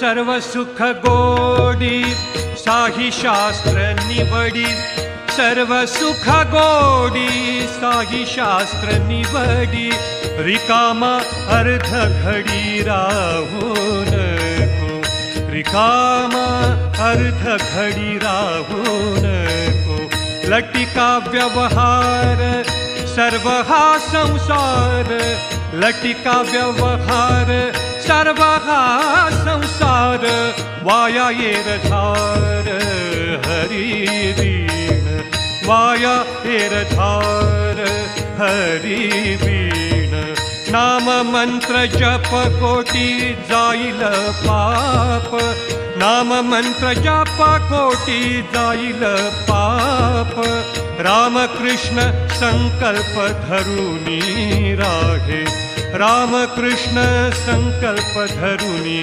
सर्व सुख गोडी साही शास्त्र निवडी। सर्व सुख गोडी साही शास्त्र निवडी। रिकामा अर्ध घडी राहू नको। रिकामा अर्ध घडी राहू नको। लटिका व्यवहार, सर्व हा संसार। लटिका व्यवहार, सर्व हा संसार वाया एरधार हरिवीण वाया एरधार हरिवीण नाम मन्त्र जप कोटि च पाप। नाम मन्त्र जप कोटि पोटिय पाप। रामकृष्ण संकल्प धरुणी राघे रामकृष्ण संकल्प धरुणी